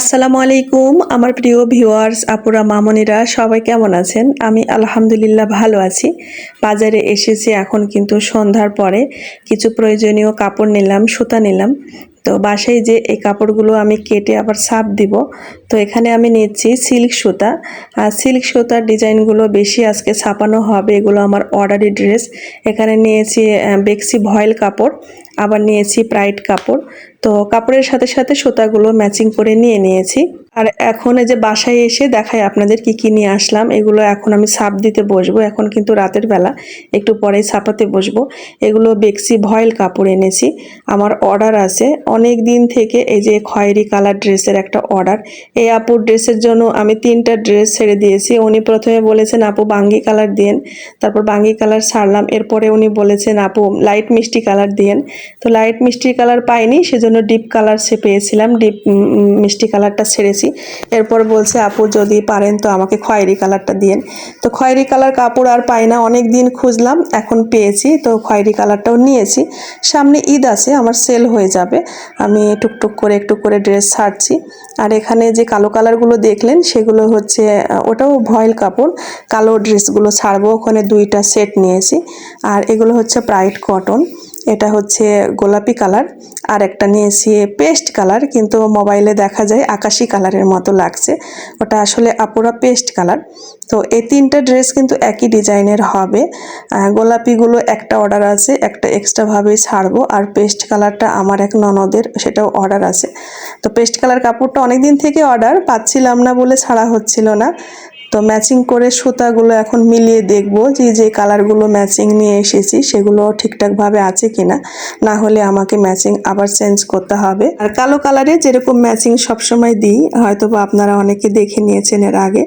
আসসালামু আলাইকুম, আমার প্রিয় ভিউয়ার্স, আপুরা, মামনিরা, সবাই কেমন আছেন? আমি আলহামদুলিল্লাহ ভালো আছি। বাজারে এসেছি এখন কিন্তু সন্ধ্যার পরে। কিছু প্রয়োজনীয় কাপড় নিলাম, সুতা নিলাম। তো বাসায় যে এই কাপড়গুলো আমি কেটে আবার সাপ দিব, তো এখানে আমি নিচ্ছি সিল্ক সুতা। আর সিল্ক সুতার ডিজাইনগুলো বেশি আজকে ছাপানো হবে, এগুলো আমার অর্ডারি ড্রেস। এখানে নিয়েছি বেক্সি ভয়েল কাপড়, আবার নিয়েছি প্রাইড কাপড়। তো কাপড়ের সাথে সাথে সুতাগুলো ম্যাচিং করে নিয়ে নিয়েছি। আর এখন এই যে বাসায় এসে দেখাই আপনাদের কি কি নিয়ে আসলাম, এগুলো এখন আমি সাপ দিতে বসবো, এখন কিন্তু রাতের বেলা, একটু পরেই ছাপাতে বসবো। এগুলো বেক্সি ভয়েল কাপড় এনেছি, আমার অর্ডার আছে। অনেক দিন থেকে এই যে খয়েরি কালার ড্রেসের একটা অর্ডার, এই আপুর ড্রেসের জন্য আমি তিনটা ড্রেস ছেড়ে দিয়েছি। উনি প্রথমে বলেছেন, আপু বাঙ্গি কালার দিয়েন তারপর বাঙ্গি কালার ছাড়লাম এরপরে উনি বলেছেন, আপু লাইট মিষ্টি কালার দিয়েন তো লাইট মিষ্টি কালার পাইনি, সেজন্য ডিপ কালার সে পেয়েছিলাম। ডিপ মিষ্টি কালারটা ছেড়েছি। এরপর বলছে, আপু, যদি পারেন তো আমাকে খয়েরি কালারটা দিয়েন। তো খয়েরি কালার কাপড় আর পাই না অনেক দিন খুঁজলাম, এখন পেয়েছি। তো খয়েরি কালারটাও নিয়েছি। সামনে ঈদ আছে, আমার সেল হয়ে যাবে। আমি টুকটুক করে, একটু করে ড্রেস ছাড়ছি। আর এখানে যে কালো কালারগুলো দেখলেন, সেগুলো হচ্ছে, ওটাও ভয়েল কাপড়। কালো ড্রেসগুলো ছাড়বো, ওখানে দুইটা সেট নিয়েছি। আর এগুলো হচ্ছে প্রাইড কটন। এটা হচ্ছে গোলাপি কালার, আর একটা নিয়েছি পেস্ট কালার, কিন্তু মোবাইলে দেখা যায় আকাশি কালারের মতো লাগছে। ওটা আসলে আপুরা পেস্ট কালার। তো এই তিনটা ড্রেস কিন্তু একই ডিজাইনের হবে। গোলাপিগুলো একটা অর্ডার আছে, একটা এক্সট্রাভাবেই ছাড়বো, আর পেস্ট কালারটা আমার এক ননদের, সেটাও অর্ডার আছে। তো পেস্ট কালার কাপড়টা অনেক দিন থেকে অর্ডার, পাচ্ছিলাম না বলে ছাড়া হচ্ছিল না। তো ম্যাচিং করে সুতাগুলো এখন মিলিয়ে দেখব যে যে কালারগুলো ম্যাচিং নিয়ে এসেছি, সেগুলো ঠিকঠাকভাবে আছে কিনা। না হলে আমাকে ম্যাচিং আবার চেঞ্জ করতে হবে। আর কালো কালারে যেরকম ম্যাচিং সবসময় দিই হয়তো বা আপনারা অনেকে দেখে নিয়েছেন এর আগে,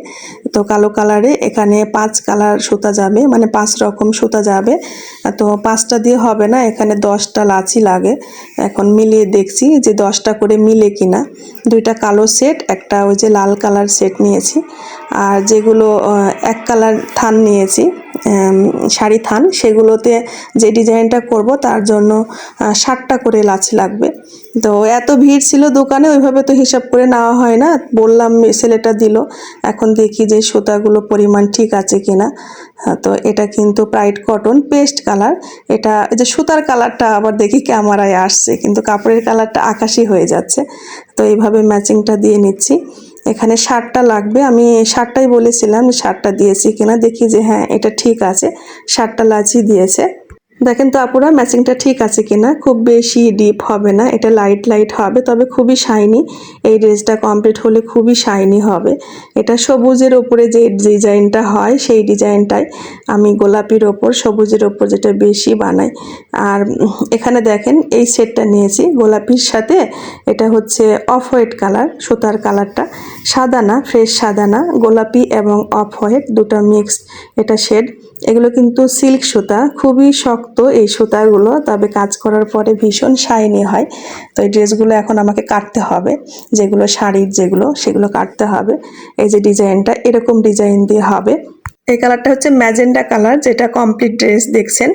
তো কালো কালারে এখানে পাঁচ কালার সুতা যাবে মানে পাঁচ রকম সুতা যাবে। তো পাঁচটা দিয়ে হবে না, এখানে দশটা লাচি লাগে। এখন মিলিয়ে দেখছি যে দশটা করে মিলে কিনা। দুইটা কালো সেট একটা ওই যে লাল কালার সেট নিয়েছি। আর যেগুলো এক কালার থান নিয়েছি শাড়ি থান সেগুলোতে যে ডিজাইনটা করব তার জন্য ষাটটা করে লাচি লাগবে। তো এত ভিড় ছিল দোকানে ওইভাবে তো হিসাব করে নেওয়া হয় না। বললাম ছেলেটা দিল এখন দেখি যে সুতাগুলো পরিমাণ ঠিক আছে কিনা। হ্যাঁ, তো এটা কিন্তু প্রাইড কটন পেস্ট কালার এটা যে সুতার কালারটা আবার দেখি ক্যামেরায় আসছে কিন্তু কাপড়ের কালারটা আকাশি হয়ে যাচ্ছে। তো এইভাবে ম্যাচিংটা দিয়ে নিচ্ছি। এখানে শার্টটা লাগবে। আমি শার্টটাই বলেছিলাম শার্টটা দিয়েছি কিনা, দেখি যে হ্যাঁ এটা ঠিক আছে। শার্টটা লাচি দিয়েছে। দেখেন তো আপুরা ম্যাচিংটা ঠিক আছে কিনা? খুব বেশি ডিপ হবে না, এটা লাইট লাইট হবে, তবে খুবই শাইনি এই ড্রেসটা কমপ্লিট হলে খুবই শাইনি হবে। এটা সবুজের ওপরে যে ডিজাইনটা হয়, সেই ডিজাইনটাই আমি গোলাপির ওপর, সবুজের ওপর যেটা বেশি বানাই। আর এখানে দেখেন, এই সেটটা নিয়েছি, গোলাপির সাথে এটা হচ্ছে অফ হোয়াইট কালার সুতার কালারটা সাদা না ফ্রেশ সাদা না, গোলাপি এবং অফ হোয়াইট দুটো মিক্স এটা শেড এগুলো কিন্তু সিল্ক সুতা, খুবই শক্ত এই সুতাগুলো, তবে কাজ করার পরে ভীষণ শাইনি হয়। তো এই ড্রেসগুলো এখন আমাকে কাটতে হবে, যেগুলো শাড়ির যেগুলো, সেগুলো কাটতে হবে। এই যে ডিজাইনটা এরকম ডিজাইন দিয়ে হবে। এই কালারটা হচ্ছে ম্যাজেন্ডা কালার, যেটা কমপ্লিট ড্রেস দেখছেন।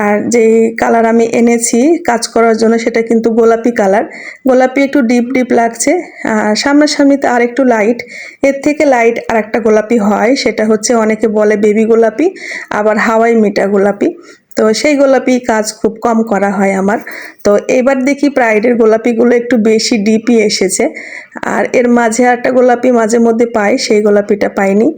আর যেই কালার আমি এনেছি কাজ করার জন্য, সেটা কিন্তু গোলাপি কালার। গোলাপি একটু ডিপ ডিপ লাগছে। আর সামনাসামনিতে আর একটু লাইটের থেকে লাইট আর একটা গোলাপি হয়, সেটা হচ্ছে অনেকে বলে বেবি গোলাপি, আবার হাওয়াই মিটা গোলাপি। তো সেই গোলাপি কাজ খুব কম করা হয় আমার। তো এবার দেখি প্রাইডের গোলাপিগুলো একটু বেশি ডিপই এসেছে। আর এর মাঝে একটা গোলাপি মাঝে মধ্যে পাই, সেই গোলাপিটা পাইনি।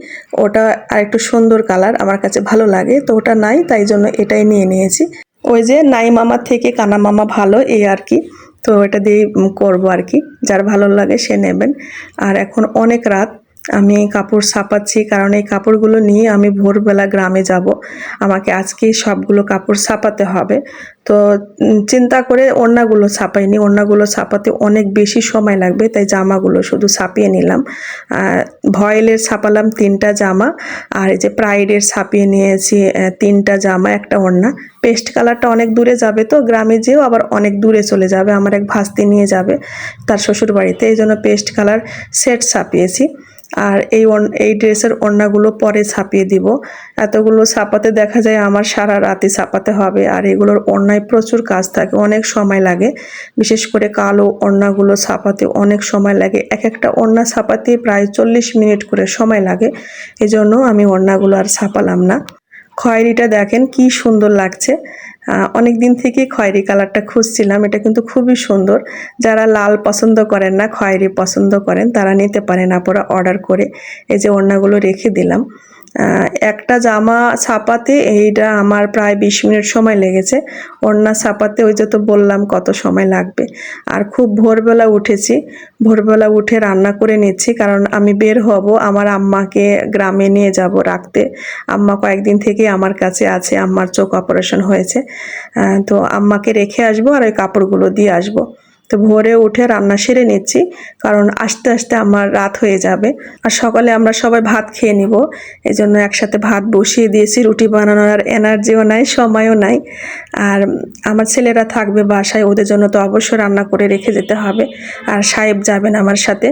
ওটা আর একটু সুন্দর কালার, আমার কাছে ভালো লাগে। তো ওটা নাই, তাই জন্য এটাই নিয়ে নিয়েছি। ওই যে নাই মামা থেকে কানা মামা ভালো এই আর কি। তো এটা দিয়ে করব আর কি। যার ভালো লাগে সে নেবেন। আর এখন অনেক রাত আমি কাপড় ছাপাচ্ছি, কারণ এই কাপড়গুলো নিয়ে আমি ভোরবেলা গ্রামে যাব। আমাকে আজকেই সবগুলো কাপড় ছাপাতে হবে। তো চিন্তা করে ওড়নাগুলো ছাপাইনি। ওড়নাগুলো ছাপাতে অনেক বেশি সময় লাগবে, তাই জামাগুলো শুধু ছাপিয়ে নিলাম। ভয়েলের ছাপালাম তিনটা জামা, আর এই যে প্রাইডের ছাপিয়ে নিয়েছি তিনটা জামা, একটা ওড়না। পেস্ট কালারটা অনেক দূরে যাবে তো, গ্রামে যেও আবার অনেক দূরে চলে যাবে। আমার এক ভাস্তি নিয়ে যাবে তার শ্বশুর বাড়িতে এই জন্য পেস্ট কালার সেট ছাপিয়েছি। আর এই এই ড্রেসের ওড়নাগুলো পরে ছাপিয়ে দিব। এতগুলো ছাপাতে দেখা যায় আমার সারা রাতে ছাপাতে হবে আর এগুলোর ওড়নায় প্রচুর কাজ থাকে, অনেক সময় লাগে। বিশেষ করে কালো ওড়নাগুলো ছাপাতে অনেক সময় লাগে। এক একটা ওড়না ছাপাতে প্রায় চল্লিশ মিনিট করে সময় লাগে, এজন্য আমি ওড়নাগুলো আর ছাপালাম না। খয়েরিটা দেখেন কি সুন্দর লাগছে। অনেক দিন থেকে খয়েরি কালারটা খুঁজছিলাম। এটা কিন্তু খুবই সুন্দর। যারা লাল পছন্দ করেন না, খয়েরি পছন্দ করেন, তারা নিতে পারেন। আপনারা অর্ডার করে এই যে ওড়নাগুলো রেখে দিলাম। একটা জামা ছাপাতে এইটা আমার প্রায় বিশ মিনিট সময় লেগেছে। ওড়না ছাপাতে ওই যে তো বললাম কত সময় লাগবে। আর খুব ভোরবেলা উঠেছি। ভোরবেলা উঠে রান্না করে নিচ্ছি কারণ আমি বের হব, আমার আম্মাকে গ্রামে নিয়ে যাব রাখতে। আম্মা কয়েকদিন থেকে আমার কাছে আছে, আম্মার চোখ অপারেশন হয়েছে। তো আম্মাকে রেখে আসব আর ওই কাপড়গুলো দিয়ে আসব। তো ভোরে উঠে রান্না সেরে নিচ্ছি, কারণ আস্তে আস্তে আমার রাত হয়ে যাবে। আর সকালে আমরা সবাই ভাত খেয়ে নিব এই জন্য একসাথে ভাত বসিয়ে দিয়েছি, রুটি বানানোর আর এনার্জিও নাই, সময়ও নাই। আর আমার ছেলেরা থাকবে বাসায়, ওদের জন্য তো অবশ্যই রান্না করে রেখে যেতে হবে। আর সাহেব যাবেন আমার সাথে,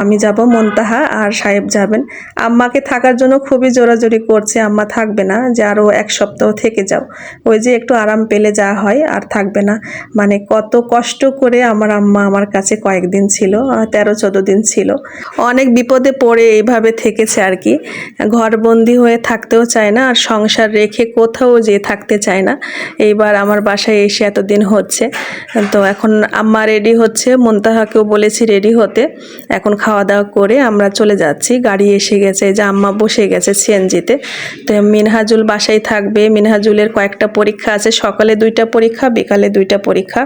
আমি যাব মন্তাহা আর সাহেব যাবেন। আম্মাকে থাকার জন্য খুবই জোরাজোরি করছে, আম্মা থাকবে না, যে আরও এক সপ্তাহ থেকে যাও। ওই যে একটু আরাম পেলে যা হয়, আর থাকবে না। মানে কত কষ্ট করে আমার আম্মা আমার কাছে কয়েকদিন ছিল তেরো, চোদ্দ দিন ছিল। অনেক বিপদে পড়ে এইভাবে থেকেছে আর কি। ঘরবন্দি হয়ে থাকতেও চায় না, আর সংসার রেখে কোথাও যেয়ে থাকতে চায় না। এইবার আমার বাসায় এসে এতদিন হচ্ছে। তো এখন আম্মা রেডি হচ্ছে, মন্তাহাকেও বলেছি রেডি হতে। এখন খাওয়া দাওয়া করে আমরা চলে যাচ্ছি। গাড়ি এসে গেছে যে আম্মা বসে গেছে সিএনজিতে। তো মিনহাজুল বাসায় থাকবে। মিনহাজুলের কয়েকটা পরীক্ষা আছে, সকালে দুইটা পরীক্ষা, বিকালে দুইটা পরীক্ষা।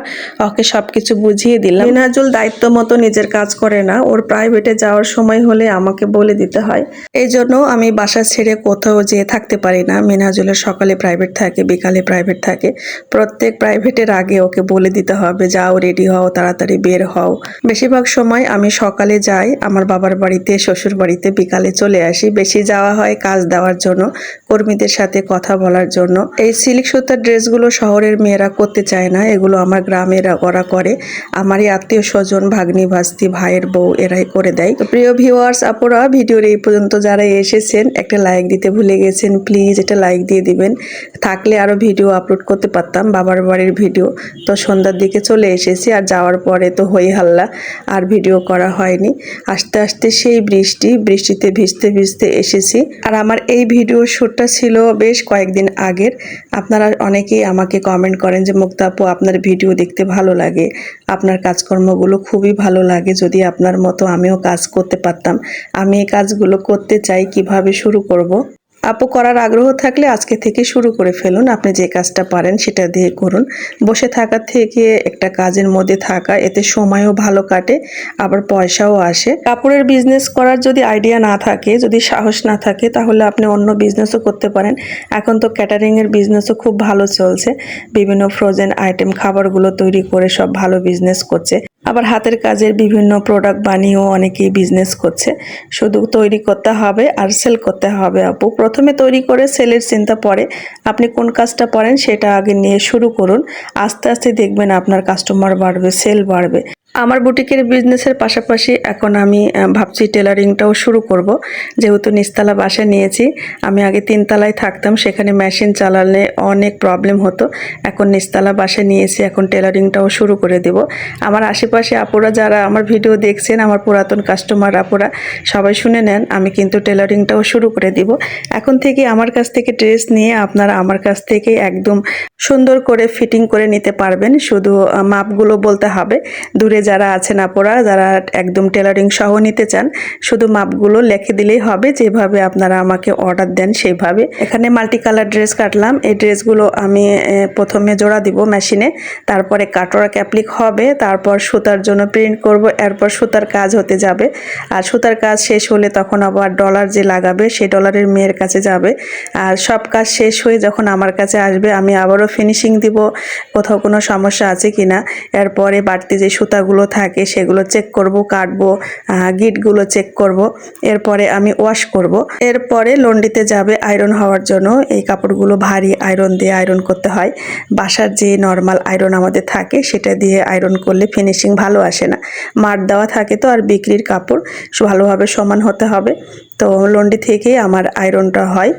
ওকে সব কিছু বুঝিয়ে দিলাম। মিনহাজুল দায়িত্ব মতো নিজের কাজ করে না, ওর প্রাইভেটে যাওয়ার সময় হলে আমাকে বলে দিতে হয়। এই জন্য আমি বাসা ছেড়ে কোথাও যেয়ে থাকতে পারি না। মিনহাজুলের সকালে প্রাইভেট থাকে, বিকালে প্রাইভেট থাকে। প্রত্যেক প্রাইভেটের আগে ওকে বলে দিতে হবে, যাও রেডি হও, তাড়াতাড়ি বের হও। বেশিরভাগ সময় আমি সকালে যাই, আমার বাবার বাড়িতে, শ্বশুর বাড়িতে বিকালে চলে আসি। বেশি যাওয়া হয় কাজ দেওয়ার জন্য, কর্মীদের সাথে কথা বলার জন্য। এই সিল্ক সুতার ড্রেসগুলো শহরের মেয়েরা করতে চায় না, এগুলো আমার গ্রামের ওরা করে। আমারই আত্মীয় স্বজন, ভাগ্নি, ভাস্তি, ভাইয়ের বউ এরাই করে দেয়। তো প্রিয় ভিউয়ার্স আপুরা, ভিডিওর এই পর্যন্ত যারা এসেছেন, একটা লাইক দিতে ভুলে গেছেন প্লিজ এটা লাইক দিয়ে দিবেন। থাকলে আরও ভিডিও আপলোড করতে পারতাম, বাবার বাড়ির ভিডিও তো সন্ধ্যার দিকে চলে এসেছি, আর যাওয়ার পরে তো হই হাল্লা, আর ভিডিও করা হয়নি। আস্তে আস্তে সেই বৃষ্টি, বৃষ্টিতে ভিজতে ভিজতে এসেছি। আর আমার এই ভিডিও শ্যুটটা ছিল বেশ কয়েকদিন আগের। আপনারা অনেকেই আমাকে কমেন্ট করেন যে, মুক্তাপু, আপনার ভিডিও দেখতে ভালো লাগে। আপনার কাজকর্মগুলো খুবই ভালো লাগে যদি আপনার মতো আমিও কাজ করতে পারতাম, আমি এই কাজগুলো করতে চাই, কীভাবে শুরু করব। আপু করার আগ্রহ থাকলে আজকে থেকে শুরু করে ফেলুন। আপনি যে কাজটা পারেন সেটা দিয়ে করুন। বসে থাকার থেকে একটা কাজের মধ্যে থাকা, এতে সময়ও ভালো কাটে, আবার পয়সাও আসে। কাপড়ের বিজনেস করার যদি আইডিয়া না থাকে, যদি সাহস না থাকে, তাহলে আপনি অন্য বিজনেসও করতে পারেন। এখন তো ক্যাটারিংয়ের বিজনেসও খুব ভালো চলছে। বিভিন্ন ফ্রোজেন আইটেম খাবারগুলো তৈরি করে সব ভালো বিজনেস করছে। আবার হাতের কাজের বিভিন্ন প্রোডাক্ট বানিয়েও অনেকেই বিজনেস করছে। শুধু তৈরি করতে হবে আর সেল করতে হবে আপু। প্রথমে তৈরি করে সেলের চিন্তা পরে আপনি কোন কাজটা পারেন সেটা আগে নিয়ে শুরু করুন। আস্তে আস্তে দেখবেন আপনার কাস্টমার বাড়বে সেল বাড়বে। আমার বুটিকের বিজনেসের পাশাপাশি এখন আমি ভাবছি টেলারিংটাও শুরু করব। যেহেতু নিচতলা বাসা নিয়েছি, আমি আগে তিনতলায় থাকতাম, সেখানে মেশিন চালালে অনেক প্রবলেম হতো। এখন নিচতলা বাসা নিয়েছি, এখন টেলারিংটাও শুরু করে দেব। আমার আশেপাশে আপুরা যারা আমার ভিডিও দেখছেন, আমার পুরাতন কাস্টমার আপুরা, সবাই শুনে নেন, আমি কিন্তু টেলারিংটাও শুরু করে দিব। এখন থেকে আমার কাছ থেকে ড্রেস নিয়ে আপনারা আমার কাছ থেকে একদম সুন্দর করে ফিটিং করে নিতে পারবেন। শুধু মাপগুলো বলতে হবে। দূরে যারা আছেন আপুরা, যারা একদম টেলারিং সহ নিতে চান, শুধু মাপগুলো লিখে দিলেই হবে। যেভাবে আপনারা আমাকে অর্ডার দেন, সেইভাবে। এখানে মাল্টি কালার ড্রেস কাটলাম। এই ড্রেসগুলো আমি প্রথমে জোড়া দিব মেশিনে তারপরে কাটোরা ক্যাপলিক হবে। তারপর সুতার জন্য প্রিন্ট করব। এরপর সুতার কাজ হতে যাবে। আর সুতার কাজ শেষ হলে তখন আবার ডলার যে লাগাবে, সেই ডলারের মেয়ের কাছে যাবে। আর সব কাজ শেষ হয়ে যখন আমার কাছে আসবে, আমি আবারও ফিনিশিং দিব, কোথাও কোনো সমস্যা আছে কি না এরপরে বাড়তি যে সুতাগুলো থাকে, সেগুলো চেক করব, কাটবো গিটগুলো চেক করব। এরপরে আমি ওয়াশ করব। এরপরে লন্ডিতে যাবে আয়রন হওয়ার জন্য। এই কাপড়গুলো ভারী আয়রন দিয়ে আয়রন করতে হয়। বাসার যে নর্মাল আয়রন আমাদের থাকে, সেটা দিয়ে আয়রন করলে ফিনিশিং ভালো আসে না। মার দেওয়া থাকে তো আর বিক্রির কাপড় ভালোভাবে সমান হতে হবে। তো লন্ডি থেকেই আমার আয়রনটা হয়।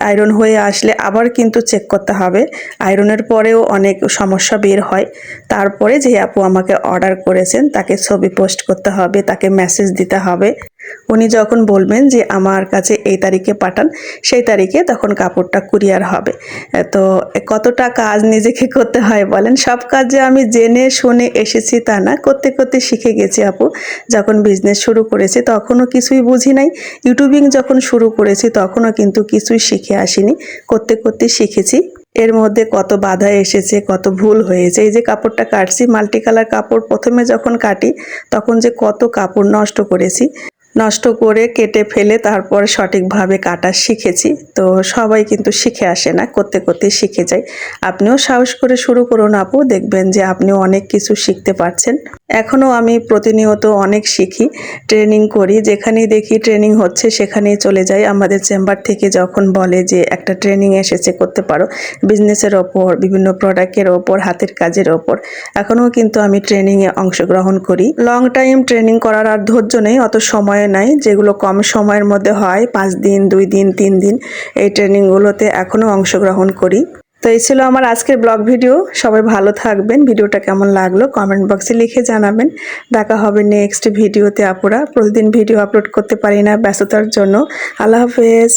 আয়রন হয়ে আসলে আবার কিন্তু চেক করতে হবে। আয়রনের পরেও অনেক সমস্যা বের হয়। তারপরে যে আপু আমাকে অর্ডার করেছেন, তাকে ছবি পোস্ট করতে হবে, তাকে মেসেজ দিতে হবে। উনি যখন বলবেন যে আমার কাছে এই তারিখে পাঠান, সেই তারিখে তখন কাপড়টা কুরিয়ার হবে। তো কতটা কাজ নিজেকে করতে হয় বলেন? সব কাজ যে আমি জেনে শুনে এসেছি তা না, করতে করতে শিখে গেছি আপু। যখন বিজনেস শুরু করেছি তখনও কিছুই বুঝি নাই। ইউটিউবিং যখন শুরু করেছি তখনও কিন্তু কিছুই শিখে আসিনি। করতে করতে শিখেছি। এর মধ্যে কত বাধা এসেছে, কত ভুল হয়েছে। এই যে কাপড়টা কাটছি মাল্টি কালার কাপড় প্রথমে যখন কাটি, তখন যে কত কাপড় নষ্ট করেছি। নষ্ট করে কেটে ফেলে তারপর সঠিকভাবে কাটা শিখেছি। তো সবাই কিন্তু শিখে আসে না, করতে করতে শিখে যায়। আপনিও সাহস করে শুরু করুন আপু, দেখবেন যে আপনিও অনেক কিছু শিখতে পারছেন। এখনও আমি প্রতিনিয়ত অনেক শিখি, ট্রেনিং করি, যেখানেই দেখি ট্রেনিং হচ্ছে সেখানেই চলে যাই। আমাদের চেম্বার থেকে যখন বলে যে একটা ট্রেনিং এসেছে, করতে পারো। বিজনেসের ওপর, বিভিন্ন প্রোডাক্টের ওপর, হাতের কাজের ওপর। এখনও কিন্তু আমি ট্রেনিংয়ে অংশগ্রহণ করি। লং টাইম ট্রেনিং করার আর ধৈর্য নেই, অত সময় নাই, যেগুলো কম সময়ের মধ্যে হয়, পাঁচ দিন, দুই দিন, তিন দিন, এই ট্রেনিংগুলোতে এখনও অংশগ্রহণ করি। তো এই ছিল আমার আজকের ব্লগ ভিডিও। সবাই ভালো থাকবেন। ভিডিওটা কেমন লাগল কমেন্ট বক্সে লিখে জানাবেন। দেখা হবে নেক্সট ভিডিওতে আপুরা। প্রতিদিন ভিডিও আপলোড করতে পারি না ব্যস্ততার জন্য। আল্লাহ হাফেজ।